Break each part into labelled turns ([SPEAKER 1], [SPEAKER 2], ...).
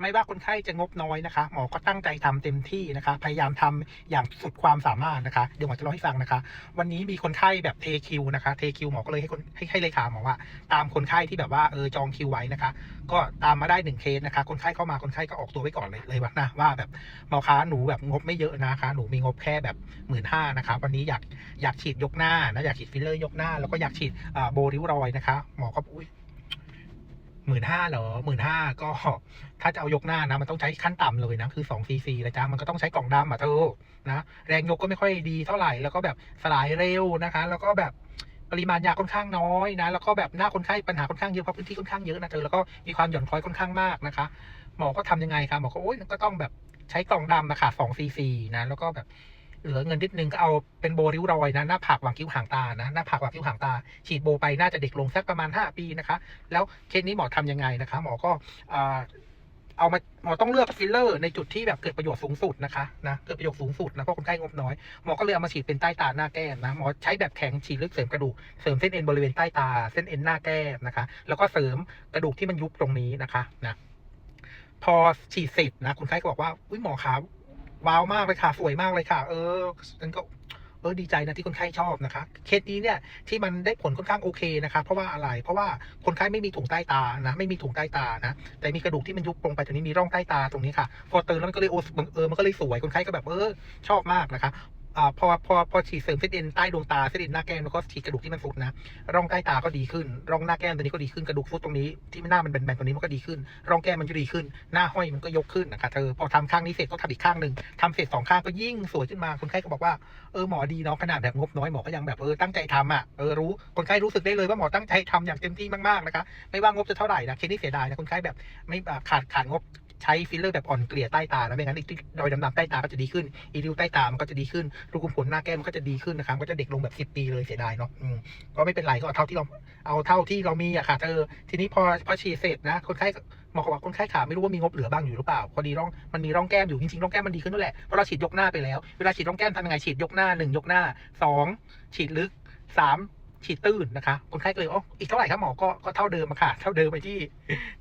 [SPEAKER 1] ไม่ว่าคนไข้จะงบน้อยนะคะ หมอก็ตั้งใจทำเต็มที่นะคะ พยายามทำอย่างสุดความสามารถนะคะ เดี๋ยวหมอจะเล่าให้ฟังนะคะ วันนี้มีคนไข้แบบเทคิวนะคะเทคิวหมอก็เลยให้คนให้ให้เลขาหมอว่า ตามคนไข้ที่แบบว่าเออจองคิวไว้นะคะ ก็ตามมาได้หนึ่งเคสนะคะ คนไข้เข้ามาคนไข้ก็ออกตัวไว้ก่อนเลยเลยว่านะว่าแบบหมอคะหนูแบบงบไม่เยอะนะคะหนูมีงบแค่แบบหมื่นห้านะคะ วันนี้อยากอยากฉีดยกหน้านะอยากฉีดฟิลเลอร์ยกหน้า แล้วก็อยากฉีดอ่าโบริวรอยนะคะ หมอก็อุ้ย หมื่นห้าเหรอหมื่นห้าก็ ถ้าจะเอายกหน้านะ มันต้องใช้ขั้นต่ำเลยนะ คือ2ซีซีนะจ๊ะ มันก็ต้องใช้กล่องดำอะเธอนะ แรงยกก็ไม่ค่อยดีเท่าไหร่ แล้วก็แบบสลายเร็วนะคะ แล้วก็แบบปริมาณยาค่อนข้างน้อยนะ แล้วก็แบบหน้าคนไข้ปัญหาค่อนข้างเยอะเพราะพื้นที่ค่อนข้างเยอะนะเธอ แล้วก็มีความหย่อนคล้อยค่อนข้างมากนะคะ หมอก็ทำยังไงคะหมอก็โอ๊ยก็ต้องแบบใช้กล่องดำนะคะสองซีซีนะ แล้วก็แบบ เหลือเงินนิดนึงก็เอาเป็นโบริ้วรอยนะหน้าผากหว่างคิ้วหางตานะหน้าผากหว่างคิ้วหางตา ฉีดโบไปน่าจะเด็กลงสักประมาณ 5 ปีนะคะ แล้วเคสนี้หมอทำยังไงนะคะ หมอก็เอามาหมอต้องเลือกฟิลเลอร์ในจุดที่แบบเกิดประโยชน์สูงสุดนะคะนะเกิดประโยชน์สูงสุดนะเพราะคนไข้งบน้อยหมอก็เลยเอามาฉีดเป็นใต้ตาหน้าแก้มนะหมอใช้แบบแข็งฉีดลึกเสริมกระดูกเสริมเส้นเอ็นบริเวณใต้ตา เส้นเอ็นหน้าแก้มนะคะ แล้วก็เสริมกระดูกที่มันยุบตรงนี้นะคะนะพอฉีดเสร็จนะคนไข้ก็บอกว่าอุ้ยหมอขา ว้าวมากเลยค่ะ สวยมากเลยค่ะ เออฉันก็เออดีใจนะที่คนไข้ชอบนะคะ เคสนี้เนี่ยที่มันได้ผลค่อนข้างโอเคนะคะเพราะว่าอะไร เพราะว่าคนไข้ไม่มีถุงใต้ตานะ ไม่มีถุงใต้ตานะ แต่มีกระดูกที่มันยุบลงไปตรงนี้มีร่องใต้ตาตรงนี้ค่ะ พอเติมแล้วมันก็เลยโอเออมันก็เลยสวยคนไข้ก็แบบเออชอบมากนะคะ อ่าพอพอพอฉีดเสริมเส้นเอ็นใต้ดวงตาเส้นเอ็นหน้าแก้มแล้วก็ฉีดกระดูกที่มันสุดนะร่องใต้ตาก็ดีขึ้น ร่องหน้าแก้มตัวนี้ก็ดีขึ้นกระดูกฟุตตรงนี้ที่หน้ามันแบนๆตรงนี้มันก็ดีขึ้น ร่องแก้มมันก็ดีขึ้น หน้าห้อยมันก็ยกขึ้นนะคะเธอพอทำข้างนี้เสร็จก็ทำอีกข้างหนึ่งทำเสร็จสองข้างก็ยิ่งสวยขึ้นมาคนไข้ก็บอกว่าเออหมอดีเนาะขนาดแบบงบน้อยหมอก็ยังแบบเออตั้งใจทำอะเออรู้คนไข้รู้สึกได้เลยว่าหมอตั้งใจทำอย่างเต็มที่มากๆนะคะไม่ว่างบจะเท่าไหร่นะเคสนี้เสียดายนะคนไข้แบบไม่ขาดขาดงบ ใช้ฟิลเลอร์แบบอ่อนเกลี่ยใต้ตาแล้วไม่งั้นรอยดำๆใต้ตาก็จะดีขึ้นอีริ้วใต้ตามันก็จะดีขึ้นรูขุมขนหน้าแก้มมันก็จะดีขึ้นนะครับก็จะเด็กลงแบบสิบ10 ปีเลยเสียดายเนาะอืมก็ไม่เป็นไรก็เอาเท่าที่เราเอาเท่าที่เรามีอะค่ะเธอทีนี้พอพอฉีดเสร็จนะคนไข้หมอบอกคนไข้ขาไม่รู้ว่ามีงบเหลือบ้างอยู่หรือเปล่าพอดีร่องมันมีร่องแก้มอยู่จริงๆร่องแก้มมันดีขึ้นด้วยแหละเพราะเราฉีดยกหน้าไปแล้วเวลาฉีดร่องแก้มทำยังไงฉีดยกหน้าหนึ่งยกหน้าสองฉีดลึกสาม ฉีดตื้นนะคะคนไข้ก็เลยอ๋ออีกเท่าไหร่ครับหมอก็ก็เท่าเดิมอะค่ะ เท่าเดิมไปที่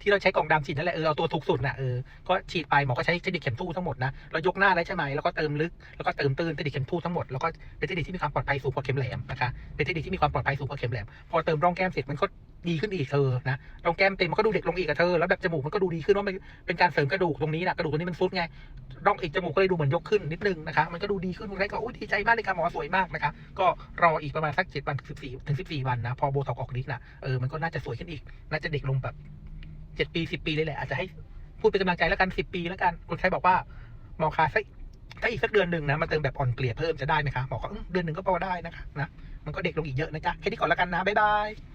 [SPEAKER 1] ที่เราใช้กล่องดำฉีดนั่นแหละเออเอาตัวถูกสุดนะเออก็ฉีดไปหมอก็ใช้เทคนิคเข็มทู่ทั้งหมดนะเรายกหน้าได้ใช่ไหมแล้วก็เติมลึกแล้วก็เติมตื้นเทคนิคเข็มทู่ทั้งหมดแล้วก็เป็นเทคนิคที่มีความปลอดภัยสูงกว่าเข็มแหลมนะคะเป็นเทคนิคที่มีความปลอดภัยสูงกว่าเข็มแหลมพอเติมร่องแก้มเสร็จมันก็ ดีขึ้นอีกเธอนะร่องแก้มเต็มมันก็ดูเด็กลงอีกอะเธอ แล้วแบบจมูกมันก็ดูดีขึ้นว่ามันเป็นการเสริมกระดูกตรงนี้นะกระดูกตรงนี้มันซุดไงร่องอีกจมูกก็เลยดูเหมือนยกขึ้นนิดนึงนะคะ มันก็ดูดีขึ้นคนไข้ก็อุ้ยดีใจมากเลยค่ะหมอสวยมากนะคะ ก็รออีกประมาณสักเจ็ดวันสิบสี่ถึงสิบสี่วันนะ พอโบท็อกออกฤทธิ์นะเออมันก็น่าจะสวยขึ้นอีก น่าจะเด็กลงแบบเจ็ดปีสิบปีเลยแหละอาจจะให้พูดเป็นกำลังใจแล้วกันสิบปีแล้วกันคนไข้บอกว่าหมอคะสักถ้าอีกสักเดือนหนึ่งนะมาเติมแบบอ่อนเกลี่ยเพิ่มจะได้ไหมคะหมอก็เดือนหนึ่งก็พอได้นะคะนะมันก็เด็กลงอีกเยอะนะจ๊ะแค่นี้ก่อนแล้วกันนะบ๊ายบาย